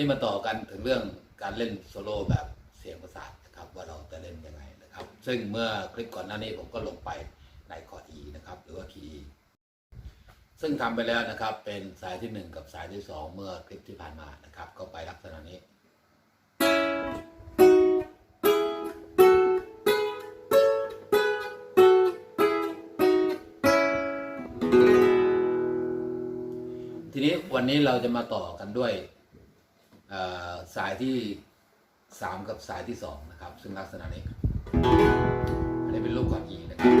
นี้มาต่อกันถึงเรื่องการเล่นโซโล่แบบเสียงประสานนะครับว่าเราจะเล่นยังไงนะครับ ซึ่งเมื่อคลิปก่อนหน้านี้ผมก็ลงไปในคอร์ด E นะครับ หรือว่าคีย์ซึ่งทำไปแล้วนะครับ เป็นสายที่ 1 กับสายที่ 2 เมื่อคลิปที่ผ่านมานะครับ ก็ไปลักษณะนี้ทีนี้วันนี้เราจะมาต่อกันด้วย สายที่ 3 กับสายที่ 2 นะครับ ซึ่งลักษณะนี้ อันนี้เป็นรูปก่อน E นะครับ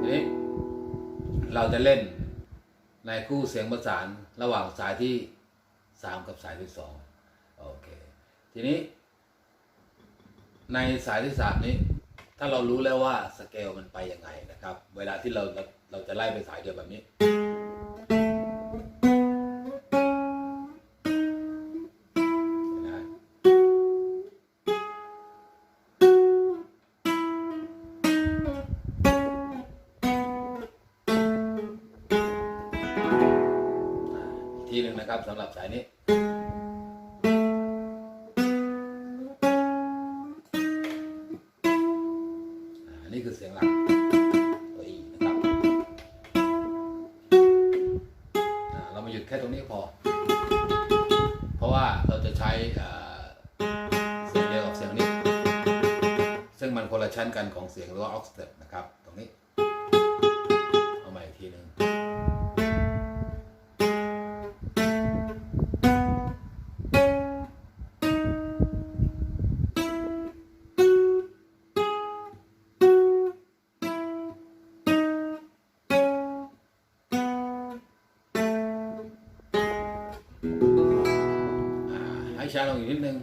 ทีนี้เราจะเล่นในคู่เสียงประสานระหว่างสายที่ 3 กับสายที่ 2 โอเค ทีนี้ ในสายที่ 3 นี้ ถ้าเรารู้แล้วว่าสเกลมันไปยังไงนะครับ เวลาที่เราเราเราจะไล่ไปสายเดียวแบบนี้ นะครับสำหรับสายนี้ อันนี้คือเสียงหลักตัว E นะครับเรามาหยุดแค่ตรงนี้พอ เพราะว่าเราจะใช้เอ่อเสียงเดียวกับเสียงนี้ ซึ่งมันคนละชั้นกันของเสียงหรือว่าออกสเตปนะครับ ช้าลงอีกนิดนึง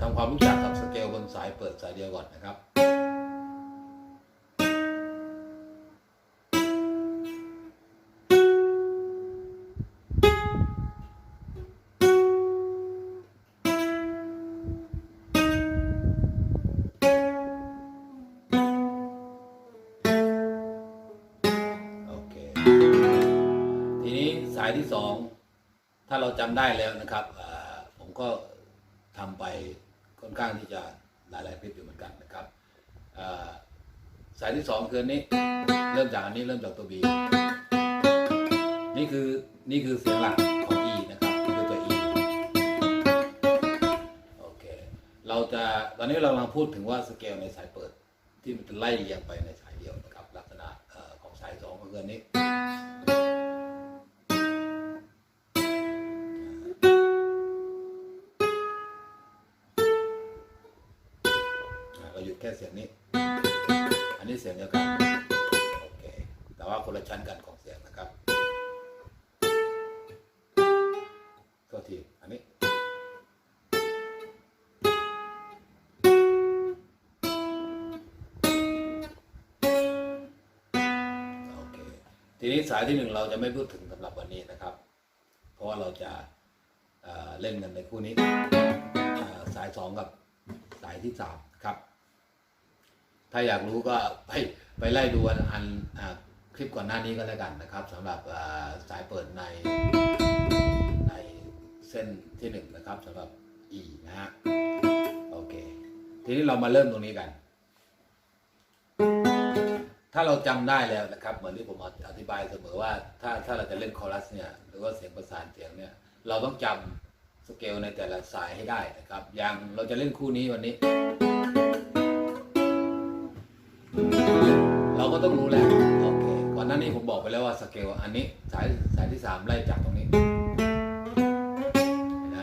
ทำความรู้จักกับสเกลบนสายเปิดสายเดียวก่อนนะครับายที่สองถ้าเราจำได้แล้วนะครับผมก็ทำไปค่อนข้างที่จะหลายๆคลิปอยู่เหมือนกันนะครับสายที่สองคือนนี้ เริ่มจากอันนี้เริ่มจากตัว B นี่คือนี่คือเสียงหลักของ E นะครับคือตัว E โอเคเราจะตอนนี้เรากำลังพูดถึงว่าสเกลในสายเปิด ที่มันจะไล่เรียงไปในสายเดียวนะครับ ลักษณะของสายสองก็คืออน เราหยุดแค่เสียงนี้ อันนี้เสียงเดียวกันโอเคแต่ว่าคนละชั้นกันของเสียงนะครับก็ทีอันนี้โอเคทีนี้สายที่หนึ่งเราจะไม่พูดถึงสำหรับวันนี้นะครับ เพราะว่าเราจะเอ่อเล่นกันในคู่นี้ สายสองกับสายที่สามครับ ถ้าอยากรู้ก็ไปไปไล่ดูอันอคลิปก่อนหน้านี้ก็แล้วกันนะครับสำหรับสายเปิดในในเส้นที่หนึ่งนะครับสำหรับ E นะฮะโอเค ทีนี้เรามาเริ่มตรงนี้กัน ถ้าเราจำได้แล้วนะครับ เหมือนที่ผมอธิบายเสมอว่า ถ้าถ้าเราจะเล่นคอรัสเนี่ยหรือว่าเสียงประสานเสียงเนี่ย เราต้องจำสเกลในแต่ละสายให้ได้นะครับ อย่างเราจะเล่นคู่นี้วันนี้ เราก็ต้องรู้แล้วโอเคก่อนหน้านี้ผมบอกไปแล้วว่าสเกลอันนี้สายสายที่สามไล่จากตรงนี้นไหม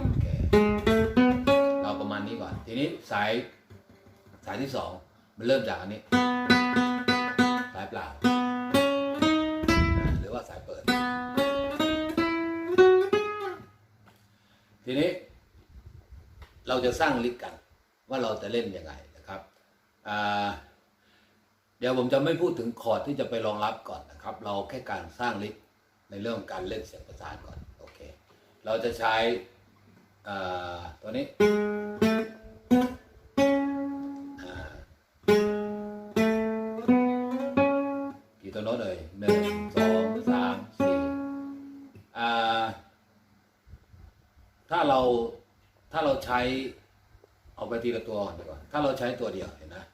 โอเคเราประมาณนี้ก่อน ทีนี้สายสายที่สองมันเริ่มจากอันนี้ สายเปล่าหรือว่าสายเปิด ทีนี้เราจะสร้างลิสต์กัน ว่าเราจะเล่นยังไงนะครับเดี๋ยวผมจะไม่พูดถึงคอร์ดที่จะไปรองรับก่อนนะครับ เราแค่การสร้างลิสต์ในเรื่องการเล่นเสียงประสานก่อนโอเคเราจะใช้ตัวนี้อ่ตัวโน้ตเลยหนึ่งสองสามสี่ถ้าเราถ้าเราใช้ เอาไปทีละตัวก่อนดีกว่า ถ้าเราใช้ตัวเดียวเห็นนะ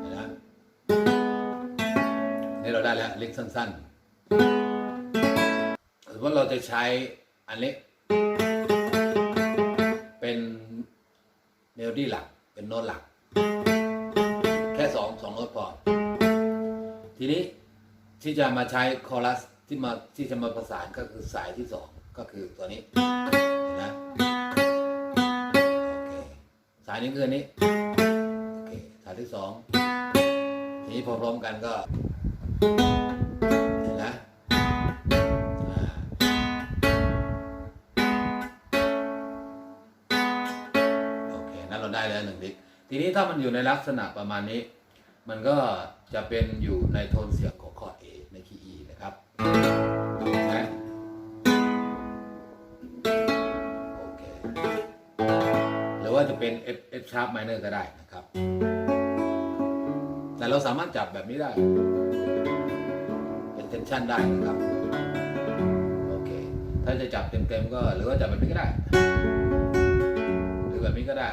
เห็นนะนี่เราได้แล้วเล็กสั้นๆสมมติเราจะใช้อันเล็ก เป็นเมโลดี้หลัก เป็นโน้ตหลัก แค่สองสองโน้ตพอ ทีนี้ที่จะมาใช้คอรัสที่มาที่จะมาประสานก็คือสายที่สองก็คือตัวนี้เห็นะ สายนี้คืออันนี้โอเคสายที่สองทีนี้พอพร้อมกันก็เห็นะโอเคนั้นเราได้แล้วหนึ่งลิกทีนี้ถ้ามันอยู่ในลักษณะประมาณนี้ มันก็จะเป็นอยู่ในโทนเสียง เป็น F F sharp minor ก็ได้นะครับ แต่เราสามารถจับแบบนี้ได้ เป็น tension ได้นะครับ โอเค ถ้าจะจับเต็มๆก็หรือว่าจับแบบนี้ก็ได้ หรือแบบนี้ก็ได้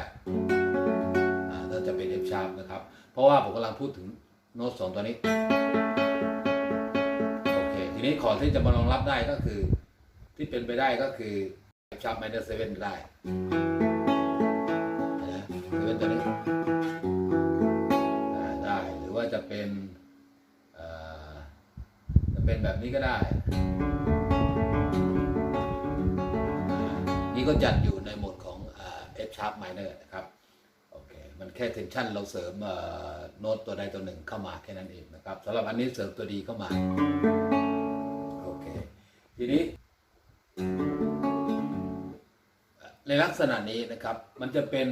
อ่าเราจะเป็น F sharp นะครับ เพราะว่าผมกำลังพูดถึงโน้ตสองตัวนี้ โอเค ทีนี้คอร์ดที่จะมารองรับได้ก็คือ ที่เป็นไปได้ก็คือ F sharp minor 7ได้ เป็นตัวนี้ได้หรือว่าจะเป็นจะเป็นแบบนี้ก็ได้ นี่ก็จัดอยู่ในโหมดของอ F sharp minor นะครับโอเคมันแค่ tension เราเสริมโน้ตตัวใดตัวหนึ่งเข้ามาแค่นั้นเองนะครับสำหรับอันนี้เสริมตัวดีเข้ามาโอเคทีนี้ในลักษณะนี้นะครับ มันจะเป็น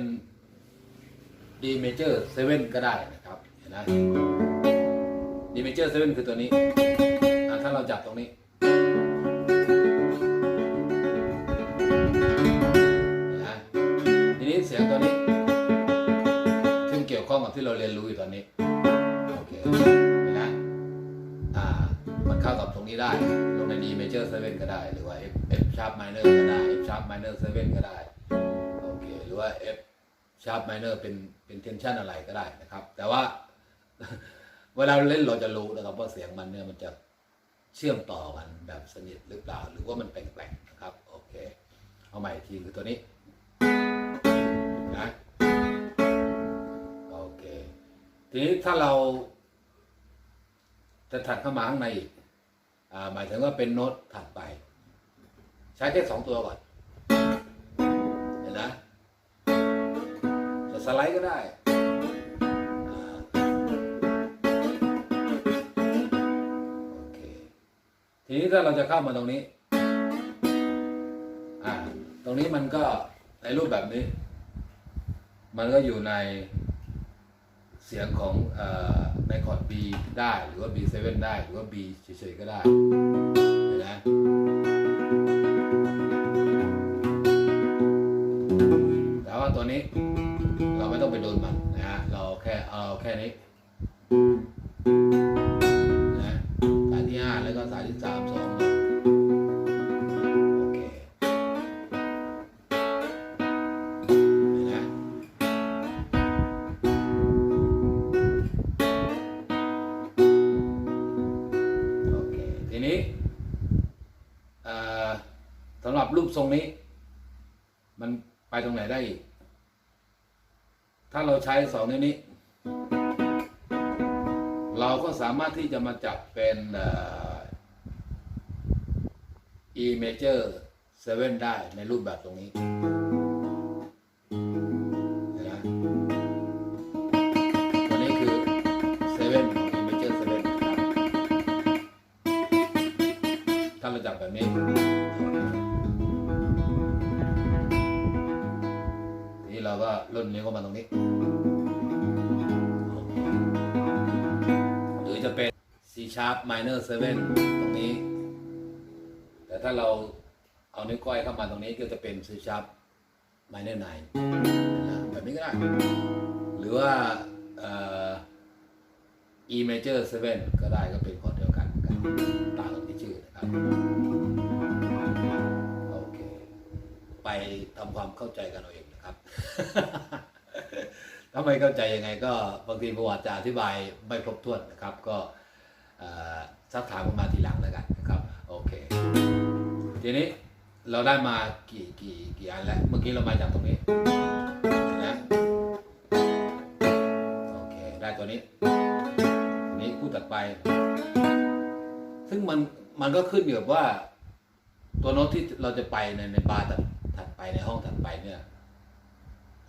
D major 7 ก็ได้นะครับเห็นไหม D major 7 คือตัวนี้อะถ้าเราจับตรงนี้นะทีนี้เสียงตัวนี้ ซึ่งเกี่ยวข้องกับที่เราเรียนรู้อยู่ตอนนี้ โอเคเห็นนะอ่า มันเข้ากับตรงนี้ได้ ลงใน D major 7 ก็ได้ หรือว่า F F sharp minor ก็ได้ F sharp minor 7 ก็ได้ โอเค หรือว่า F sharp minor เป็นเป็น tension อะไรก็ได้นะครับ แต่ว่าเวลาเล่นเราจะรู้นะครับว่าเสียงมันเนี่ยมันจะเชื่อมต่อกันแบบสนิทหรือเปล่า หรือว่ามันแปลงๆนะครับ โอเค เอาใหม่อีกทีคือตัวนี้นะโอเค ทีนี้ถ้าเรา จะถัดเข้ามาข้างในอีกอ่าหมายถึงว่าเป็นโน้ตถัดไป ใช้แค่สองตัวก่อน สไลด์ก็ได้โอเคทีนี้ถ้าเราจะเข้ามาตรงนี้อ่าตรงนี้มันก็ในรูปแบบนี้ มันก็อยู่ในเสียงของอในคอร์ด B ได้หรือว่า B7 ได้หรือว่า B เฉยๆก็ได้เห็นไหมแต่ว่าตัวนี้ ค่เอาแค่นี้นะสายที่ห้าแล้วก็สายที่สามสองโอเคนไหมโอเคทีนี้สำหรับรูปทรงนี้ มันไปตรงไหนได้อีก ถ้าเราใช้สองนิ้วนี้ เราก็สามารถที่จะมาจับเป็นเอ่อ E major 7ได้ในรูปแบบตรงนี้ sharp minor 7ตรงนี้ แต่ถ้าเราเอานิ้วก้อยเข้ามาตรงนี้ก็จะเป็น C sharp minor 9นะแบบนี้ก็ได้ หรือว่าเอ่อ E major 7ก็ได้ก็เป็นคอร์ดเดียวกันเหมือนกันต่างกันที่ชื่อนะครับโอเคไปทำความเข้าใจกันเอาเองนะครับถ้าไม่เข้าใจยังไงก็บางทีประวัติจะอธิบายไม่ครบถ้วนนะครับก็ เอ่อซักถามกันมาทีหลังแล้วกันนะครับโอเค ทีนี้เราได้มากี่กี่กี่อันแล้วเมื่อกี้เรามาจากตรงนี้นะโอเคได้ตัวนี้นี้คู่ตัดไป ซึ่งมันมันก็ขึ้นอยู่กับว่า ตัวโน้ตที่เราจะไปในในบาร์ถัดถัดไปในห้องถัดไปเนี่ย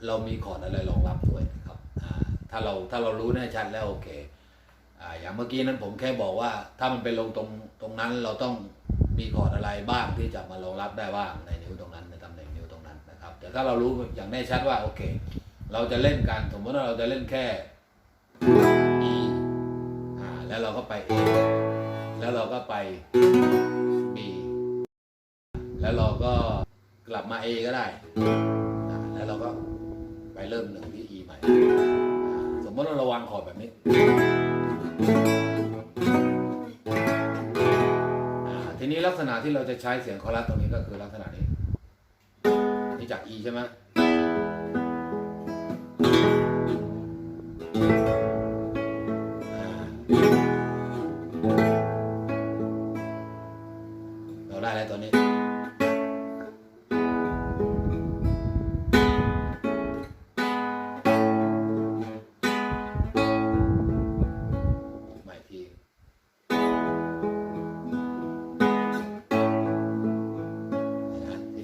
เรามีคอร์ดอะไรรองรับด้วยนะครับถ้าเราถ้าเรารู้แน่ชัดแล้วโอเค อ่าอย่างเมื่อกี้นั้นผมแค่บอกว่า ถ้ามันไปลงตรงตรงนั้นเราต้องมีคอร์ดอะไรบ้างที่จะมารองรับได้บ้างในนิ้วตรงนั้นในตำแหน่งนิ้วตรงนั้นนะครับ แต่ถ้าเรารู้อย่างแน่ชัดว่าโอเค เราจะเล่นกันสมมติว่าเราจะเล่นแค่ E อ่าแล้วเราก็ไป A แล้วเราก็ไป B แล้วเราก็กลับมา A ก็ได้ แล้วเราก็ไปเริ่มหนึ่งที่ E ใหม่ สมมติว่าเราวางคอร์ดแบบนี้ ลักษณะที่เราจะใช้เสียงคอรัสตรงนี้ก็คือลักษณะนี้ นี่จาก E ใช่ไหม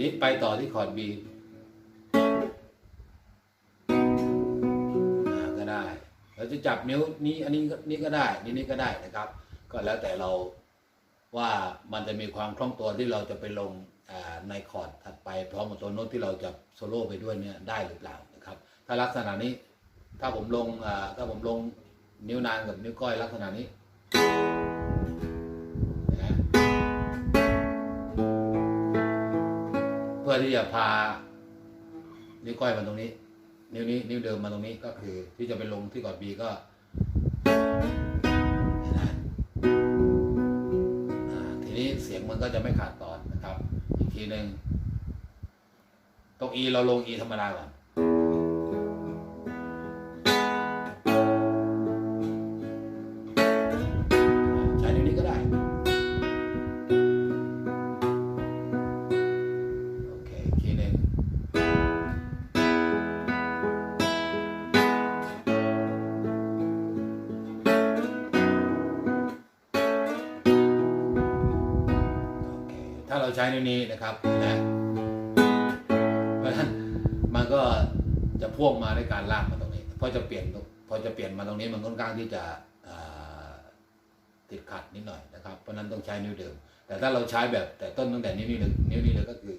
ี้ไปต่อที่คอร์ด B อ่าก็ได้ เราจะจับนิ้วนี้อันนี้นี้ก็ได้นี้นี้ก็ได้นะครับ ก็แล้วแต่เราว่ามันจะมีความคล่องตัวที่เราจะไปลงในคอร์ดถัดไปพร้อมกับตัวโน้ตที่เราจะโซโล่ไปด้วยเนี่ยได้หรือเปล่านะครับ ถ้าลักษณะนี้ถ้าผมลงถ้าผมลงนิ้วนางกับนิ้วก้อยลักษณะนี้ อที่จะพานิ้วก้อยมาตรงนี้ นิ้วนี้นิ้วเดิมมาตรงนี้ก็คือ ที่จะไปลงที่กอดบีก็ทีนี้เสียงมันก็จะไม่ขาดตอนนะครับ อีกทีหนึ่งตรง E เราลง E ธรรมดาก่อน ถ้าเราใช้นิ้วนี้นะครับนะเพราะฉะนั้นมันก็จะพ่วงมาด้วยการลากมาตรงนี้พอจะเปลี่ยนตรงพอจะเปลี่ยนมาตรงนี้มันค่อนข้างที่จะติดขัดนิดหน่อยนะครับเพราะฉะนั้นต้องใช้นิ้วเดิมแต่ถ้าเราใช้แบบแต่ต้นตั้งแต่นิ้วนี้เลยนิ้วนี้เลยก็คือ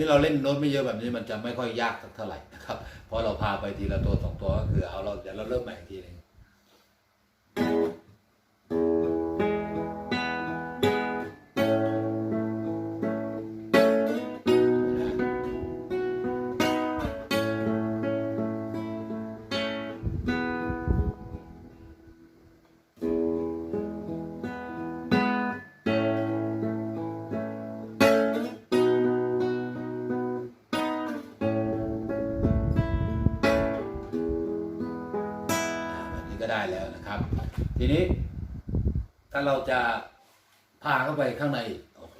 นี้เราเล่นโน้ตไม่เยอะแบบนี้มันจะไม่ค่อยยากสักเท่าไหร่นะครับเพราะเราพาไปทีละตัวสองตัวก็คือเอาเราเดี๋ยวเราเริ่มใหม่อีกทีหนึง ทีนี้ ถ้าเราจะพาเข้าไปข้างใน โอเค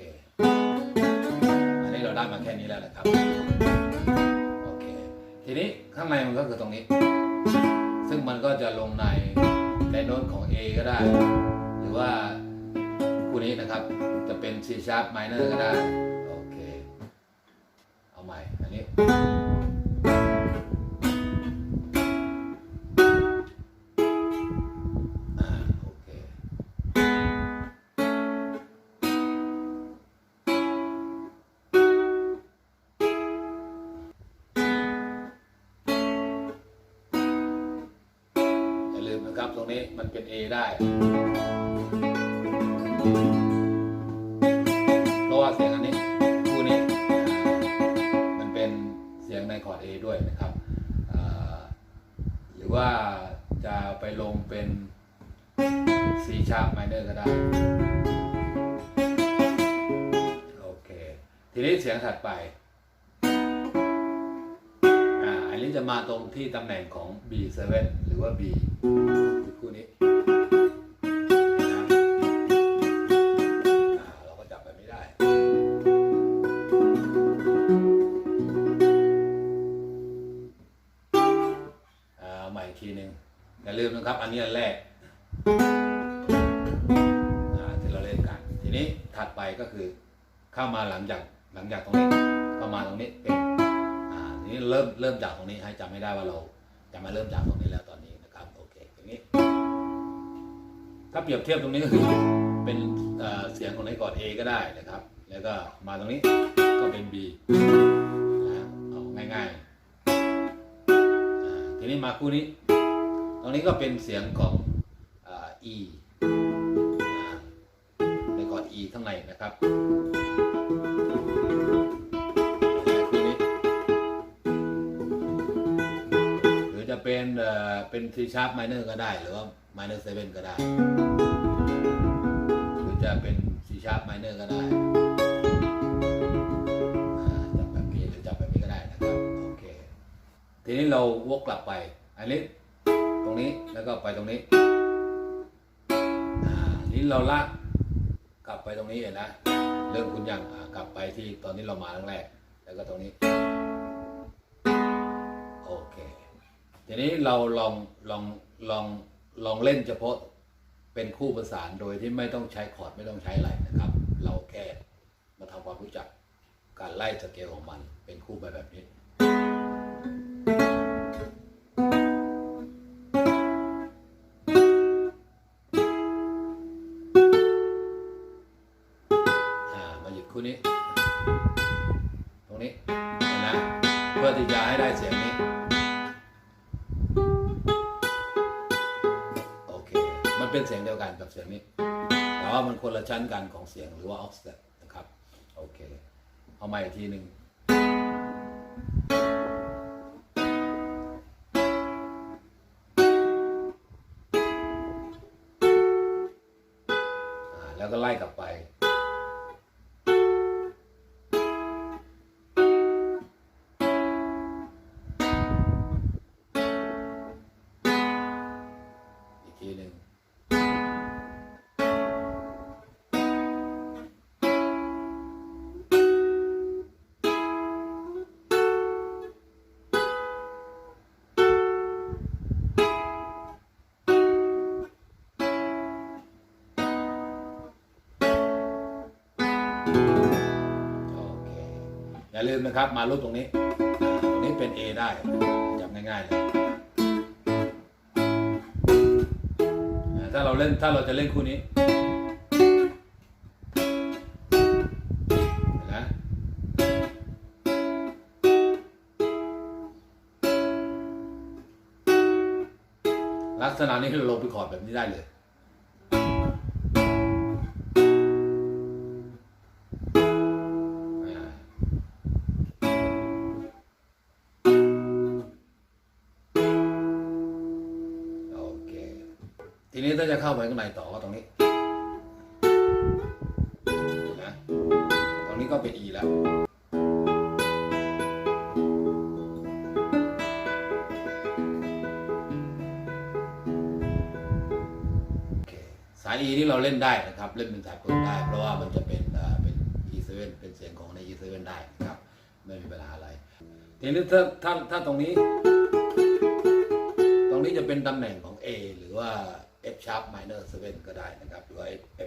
อันนี้เราได้มาแค่นี้แล้วนะครับ โอเค ทีนี้ข้างในมันก็คือตรงนี้ ซึ่งมันก็จะลงในในโน้ตของ A ก็ได้ หรือว่าคู่นี้นะครับจะเป็น C sharp minor ก็ได้ โอเค เอาใหม่ อันนี้ A ได้เพราะว่าเสียงอันนี้คู่นี้มันเป็นเสียงในคอร์ด A ด้วยนะครับหรือว่าจะไปลงเป็น C sharp minor ก็ได้ โอเค ทีนี้เสียงถัดไปอ่าอันนี้จะมาตรงที่ตำแหน่งของ B7 หรือว่า B คือคู่นี้ ทีหนึ่งอย่าลืมนะครับ อันนี้อันแรกที่เราเล่นกัน ทีนี้ถัดไปก็คือเข้ามาหลังจากหลังจากตรงนี้เข้ามาตรงนี้เป็นอ่าทีนี้เริ่มเริ่มจากตรงนี้ให้จำไม่ได้ว่าเราจะมาเริ่มจากตรงนี้แล้วตอนนี้นะครับโอเคตรงนี้ ถ้าเปรียบเทียบตรงนี้ก็คือเป็นเสียงของในกอด A ก็ได้นะครับ แล้วก็มาตรงนี้ก็เป็น B นะเอาง่ายๆ ทีนี้มาคู่นี้ ตรงนี้ก็เป็นเสียงของอ่า E ในกอด E ข้างในนะครับคู่นี้หรือจะเป็นเอ่อเป็น C sharp minor ก็ได้ หรือว่า minor 7ก็ได้ หรือจะเป็น C sharp minor ก็ได้ ทีนี้เราวกกลับไป อันนี้ตรงนี้แล้วก็ไปตรงนี้อ่านี้เราลากกลับไปตรงนี้เห็นนะ เริ่มคุณยังกลับไปที่ตอนที่เรามาครั้งแรก แล้วก็ตรงนี้ โอเค ทีนี้เราลองลองลองลองเล่นเฉพาะเป็นคู่ประสานโดยที่ไม่ต้องใช้คอร์ดไม่ต้องใช้อะไรนะครับ เราแค่มาทำความรู้จักการไล่สเกลของมันเป็นคู่ไปแบบนี้ มาหยุดคู่นี้ ตรงนี้นะเพื่อที่จะให้ได้เสียงนี้ โอเค มันเป็นเสียงเดียวกันกับเสียงนี้ แต่ว่ามันคนละชั้นกันของเสียงหรือว่า offset นะครับ โอเค เอาใหม่อีกทีหนึ่ง แล้วก็ไล่กลับไป โอเคอย่าลืมนะครับมารูปตรงนี้ ตรงนี้เป็น A ได้จำง่ายๆเลยถ้าเราเล่นถ้าเราจะเล่นคู่นี้นไหมลักษณะนี้เราลงไปคอร์ดแบบนี้ได้เลย ทีนี้ถ้าจะเข้าไปข้างในต่อก็ตรงนี้นะตรงนี้ก็เป็น E แล้ว สาย E นี่เราเล่นได้นะครับ เล่นเป็นสายกลได้ เพราะว่ามันจะเป็นเอ่อเป็น E7 เป็นเสียงของใน E7 ได้นะครับ ไม่มีปัญหาอะไร ทีนี้ถ้าถ้าถ้าตรงนี้ ตรงนี้จะเป็นตำแหน่งของ A หรือว่า sharp minor 7 ก็ได้นะครับ หรือ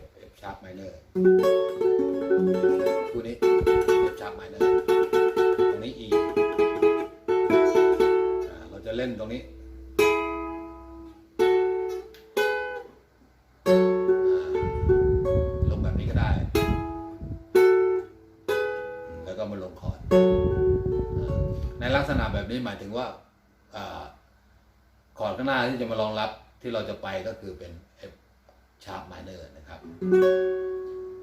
F F sharp minor คู่นี้ F sharp minor ตรงนี้ E อ่าเราจะเล่นตรงนี้ลงแบบนี้ก็ได้ แล้วก็มาลงคอร์ดในลักษณะแบบนี้หมายถึงว่าอาคอร์ดข้างหน้าที่จะมารองรับ ที่เราจะไปก็คือเป็น F sharp minor นะครับ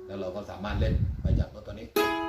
แล้วเราก็สามารถเล่นไปจากโน้ตตัวนี้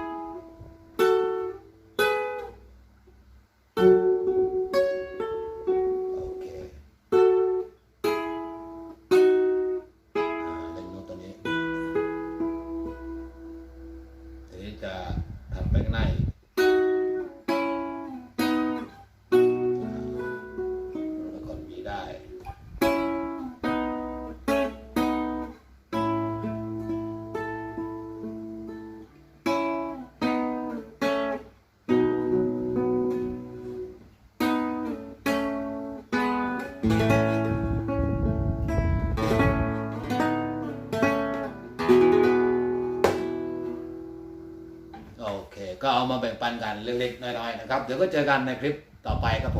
ก็เอามาแบ่งปันกันเล็กๆน้อยๆนะครับ เดี๋ยวก็เจอกันในคลิปต่อไปครับ